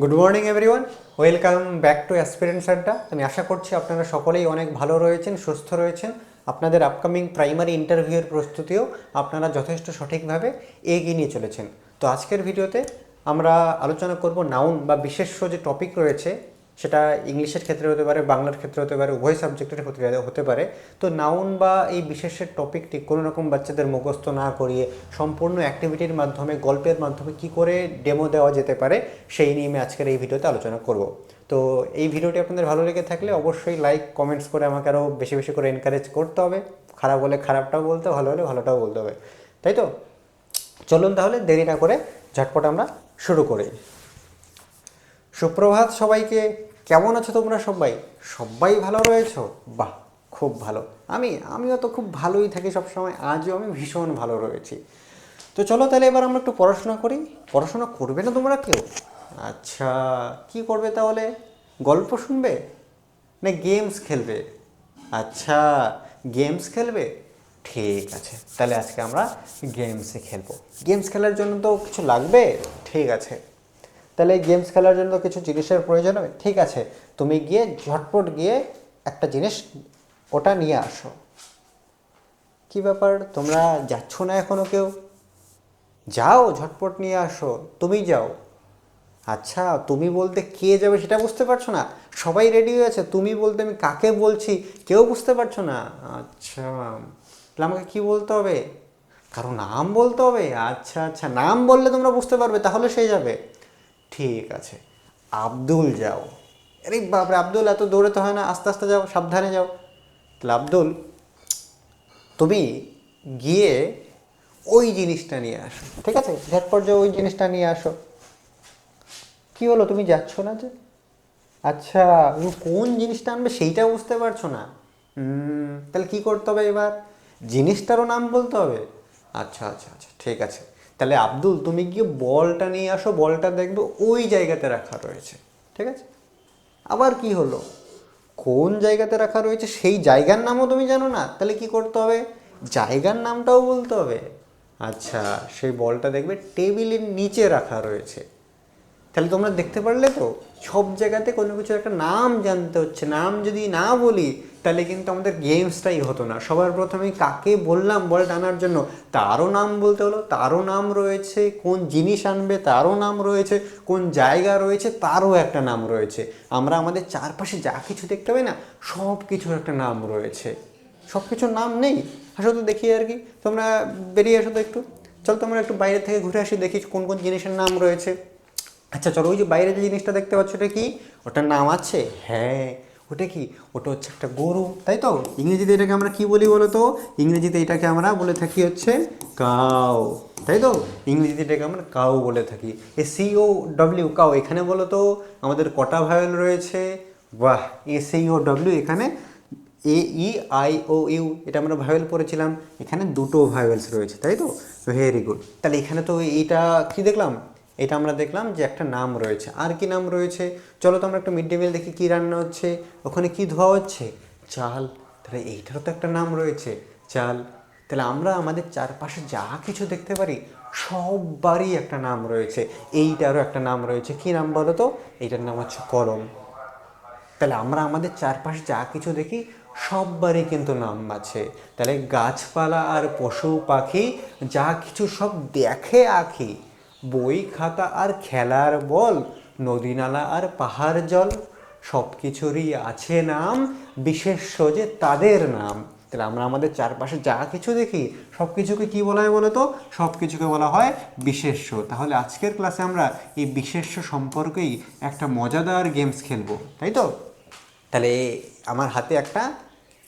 Good morning everyone welcome back to aspirant আড্ডা আমি আশা করছি আপনারা সকলেই অনেক ভালো রয়েছেন, সুস্থ রয়েছেন। আপনাদের আপকামিং প্রাইমারি ইন্টারভিউয়ের প্রস্তুতিও আপনারা যথেষ্ট সঠিকভাবে এগিয়ে নিয়ে চলেছেন। তো আজকের ভিডিওতে আমরা আলোচনা করব নাউন বা বিশেষ্য যে টপিক রয়েছে সেটা ইংলিশের ক্ষেত্রে হতে পারে, বাংলার ক্ষেত্রে হতে পারে, উভয় সাবজেক্টের ক্ষেত্রে হতে পারে। তো নাউন বা এই বিশেষের টপিকটি কোনো রকম বাচ্চাদের মুখস্থ না করিয়ে সম্পূর্ণ অ্যাক্টিভিটির মাধ্যমে, গল্পের মাধ্যমে কি করে ডেমো দেওয়া যেতে পারে, সেই নিয়ে আমি আজকের এই ভিডিওতে আলোচনা করব। তো এই ভিডিওটি আপনাদের ভালো লেগে থাকলে অবশ্যই লাইক কমেন্টস করে আমাকে আরও বেশি বেশি করে এনকারেজ করতে হবে। খারাপ হলে খারাপটাও বলতে, ভালো হলে ভালোটাও বলতে হবে। তাই তো? চলুন তাহলে দেরি না করে ঝটপট আমরা শুরু করি। সুপ্রভাত সবাইকে। কেমন আছো তোমরা সবাই? সবাই ভালো রয়েছো? বাহ, খুব ভালো। আমি, আমিও তো খুব ভালোই থাকি সবসময়, আজও আমি ভীষণ ভালো রয়েছি। তো চলো তাহলে এবার আমরা একটু পড়াশোনা করি। পড়াশোনা করবে না তোমরা কেউ? আচ্ছা কি করবে তাহলে? গল্প শুনবে? না গেমস খেলবে? আচ্ছা গেমস খেলবে? ঠিক আছে, তাহলে আজকে আমরা গেমসে খেলব। গেমস খেলার জন্য তো কিছু লাগবে? ঠিক আছে। তাহলে এই গেমস খেলার জন্য কিছু জিনিসের প্রয়োজন হবে? ঠিক আছে, তুমি গিয়ে ঝটপট গিয়ে একটা জিনিস ওটা নিয়ে আসো। কি ব্যাপার? তোমরা যাচ্ছ না এখনও কেউ? যাও, ঝটপট নিয়ে আসো। তুমি যাও। আচ্ছা তুমি বলতে কে যাবে সেটা বুঝতে পারছ না? সবাই রেডি হয়ে আছে। তুমি বলতে আমি কাকে বলছি কেউ বুঝতে পারছ না? আচ্ছা তাহলে আমাকে কী বলতে হবে? কারও নাম বলতে হবে? আচ্ছা আচ্ছা নাম বললে তোমরা বুঝতে পারবে, তাহলে সে যাবে। ঠিক আছে। আব্দুল যাও। আরে বাপরে, আব্দুল এত দৌড়ে তো হয় না, আস্তে আস্তে যাও, সাবধানে যাও। তাহলে আব্দুল, তুমি গিয়ে ওই জিনিসটা নিয়ে আসো, ঠিক আছে? ঝটপট যে ওই জিনিসটা নিয়ে আসো। কি হলো, তুমি যাচ্ছ না যে? আচ্ছা তুমি কোন জিনিসটা আনবে সেইটা বুঝতে পারছ না। তাহলে কি করতে হবে এবার? জিনিসটারও নাম বলতে হবে? আচ্ছা আচ্ছা আচ্ছা ঠিক আছে। তাহলে আব্দুল, তুমি গিয়ে বলটা নিয়ে আসো, বলটা দেখবে ওই জায়গাতে রাখা রয়েছে, ঠিক আছে? আবার কি হলো? কোন জায়গাতে রাখা রয়েছে সেই জায়গার নামও তুমি জানো না? তাহলে কি করতে হবে? জায়গার নামটাও বলতে হবে। আচ্ছা সেই বলটা দেখবে টেবিলের নিচে রাখা রয়েছে। তাহলে তোমরা দেখতে পারলে তো, সব জায়গাতে কোনো কিছু একটা নাম জানতে হচ্ছে। নাম যদি না বলি তাহলে কিন্তু আমাদের গেমসটাই হতো না। সবার প্রথমে কাকে বললাম বল টানার জন্য তারও নাম বলতে হলো, তারও নাম রয়েছে, কোন জিনিস আনবে তারও নাম রয়েছে, কোন জায়গা রয়েছে তারও একটা নাম রয়েছে। আমরা আমাদের চারপাশে যা কিছু দেখতে পাই না সব কিছুর একটা নাম রয়েছে। সব কিছুর নাম নেই। আসো তো দেখি আর কি। তোমরা বেরিয়ে আসো তো একটু। চল তোমরা একটু বাইরে থেকে ঘুরে আসি, দেখি কোন কোন জিনিসের নাম রয়েছে। আচ্ছা চলো ওই যে বাইরে যে জিনিসটা দেখতে পাচ্ছ ওটা কি? ওটার নাম আছে? হ্যাঁ। ওটা কি? ওটা হচ্ছে একটা গরু, তাই তো? ইংরেজিতে এটাকে আমরা কি বলি বলো তো? ইংরেজিতে এটাকে আমরা বলে থাকি হচ্ছে কাউ তাই তো? ইংরেজিতে এটাকে আমরা কাউ বলে থাকি। এ সি ও ডব্লিউ কাউ এখানে বলো তো? আমাদের কটা ভায়োল রয়েছে? বাহ, এ সি ও ডব্লিউ এখানে এ, ই, আই, ও, ইউ, এটা আমরা ভায়োল পড়েছিলাম। এখানে দুটো ভায়োয়েলস রয়েছে, তাই তো? ভেরি গুড তাহলে এখানে তো এইটা কি দেখলাম? এটা আমরা দেখলাম যে একটা নাম রয়েছে। আর কি নাম রয়েছে? চলো তো আমরা একটা মিড ডে মিল দেখি কী রান্না হচ্ছে। ওখানে কি ধোয়া হচ্ছে? চাল। তাহলে এইটারও তো একটা নাম রয়েছে, চাল। তাহলে আমরা আমাদের চারপাশে যা কিছু দেখতে পারি, সববারই একটা নাম রয়েছে। এইটারও একটা নাম রয়েছে। কি নাম বলো তো? এইটার নাম হচ্ছে কলম তাহলে আমরা আমাদের চারপাশে যা কিছু দেখি, সববারই কিন্তু নাম আছে। তাহলে গাছপালা আর পশু পাখি যা কিছু সব দেখে আঁকি। বই, খাতা আর খেলার বল নদী নালা আর পাহাড় জল সব কিছুরই আছে নাম বিশেষ্য যে তাদের নাম। তাহলে আমরা আমাদের চারপাশে যা কিছু দেখি সব কিছুকে কী বলা হয় বলো তো সব কিছুকে বলা হয় বিশেষ্য তাহলে আজকের ক্লাসে আমরা এই বিশেষ্য সম্পর্কেই একটা মজাদার গেমস খেলব, তাই তো? তাহলে আমার হাতে একটা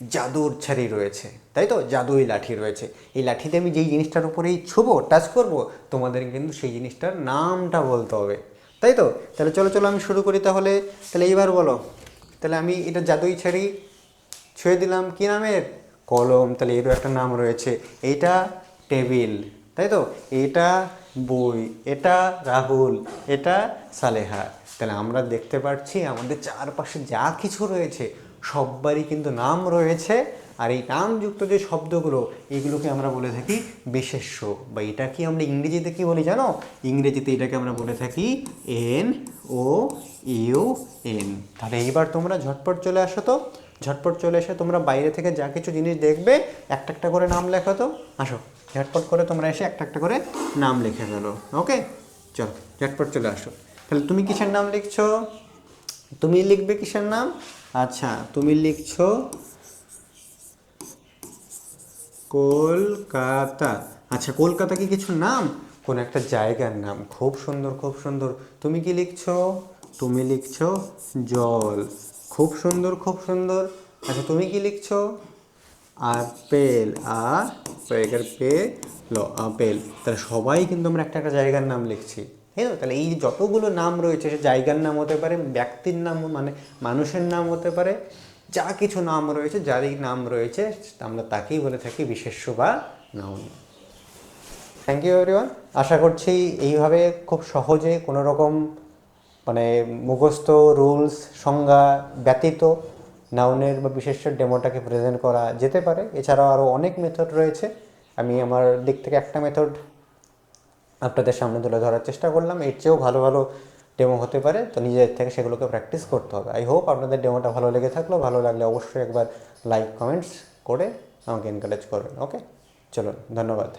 জাদুর ছাড়ি রয়েছে। তাই তো? জাদুই লাঠি রয়েছে। এই লাঠিতে আমি যেই জিনিসটার উপরেই ছুবো, টাচ করব, তোমাদের কিন্তু সেই জিনিসটার নামটা বলতে হবে। তাই তো? তাহলে চলো চলো আমি শুরু করি তাহলে। তাহলে এইবার বলো। তাহলে আমি এটা জাদুই ছাড়ি ছুঁয়ে দিলাম কি নামের? কলম। তাহলে এরও একটা নাম রয়েছে। এইটা টেবিল। তাই তো? এটা বই। এটা রাহুল। এটা সালেহা। তাহলে আমরা দেখতে পাচ্ছি আমাদের চারপাশে যা কিছু রয়েছে সববারই কিন্তু নাম রয়েছে আর এই নামযুক্ত যে শব্দগুলো, এগুলোকে আমরা বলে থাকি বিশেষ্য। বা এটা কি আমরা ইংরেজিতে কি বলি জানো? ইংরেজিতে এটাকে আমরা বলে থাকি এন ও ইউ এন। তাহলে এইবার তোমরা ঝটপট চলে আসো তো। ঝটপট চলে এসে তোমরা বাইরে থেকে যা কিছু জিনিস দেখবে, একটা একটা করে নাম লেখো তো। আসো, ঝটপট করে তোমরা এসে একটা একটা করে নাম লিখে ফেলো, ওকে? চলো, ঝটপট চলে আসো। তাহলে তুমি কিসের নাম লিখছো? তুমি লিখবে কিসের নাম? আচ্ছা তুমি লিখছো কলকাতা। আচ্ছা কলকাতা কি কিছু নাম? কোন একটা জায়গার নাম। খুব সুন্দর খুব সুন্দর। তুমি কি লিখছো? তুমি লিখছো জল। খুব সুন্দর খুব সুন্দর। আচ্ছা তুমি কি লিখছো? আপেল। আর পেগার পে ল, আপেল। তাহলে সবাই কিন্তু আমরা একটা একটা জায়গার নাম লিখছি। তো তাহলে এই যতগুলো নাম রয়েছে, সে জায়গার নাম হতে পারে, ব্যক্তির নাম মানে মানুষের নাম হতে পারে, যা কিছু নাম রয়েছে, যারই নাম রয়েছে, আমরা তাকেই বলে থাকি বিশেষ্য বা নাউন থ্যাংক ইউ এভরিওয়ান আশা করছি এইভাবে খুব সহজে কোনো রকম মানে মুখস্থ রুলস সংজ্ঞা ব্যতীত নাউনের বা বিশেষ্যের ডেমোটাকে প্রেজেন্ট করা যেতে পারে। এছাড়াও আরও অনেক মেথড রয়েছে। আমি আমার দিক থেকে একটা মেথড আপনাদের সামনে তুলে ধরার চেষ্টা করলাম। এর চেয়েও ভালো ভালো ডেমো হতে পারে, তো নিজের থেকে সেগুলোকে প্র্যাকটিস করতে হবে। আই হোপ আপনাদের ডেমোটা ভালো লেগে থাকল। ভালো লাগলে অবশ্যই একবার লাইক কমেন্টস করে আমাকে এনকারেজ করবেন ওকে চলুন, ধন্যবাদ।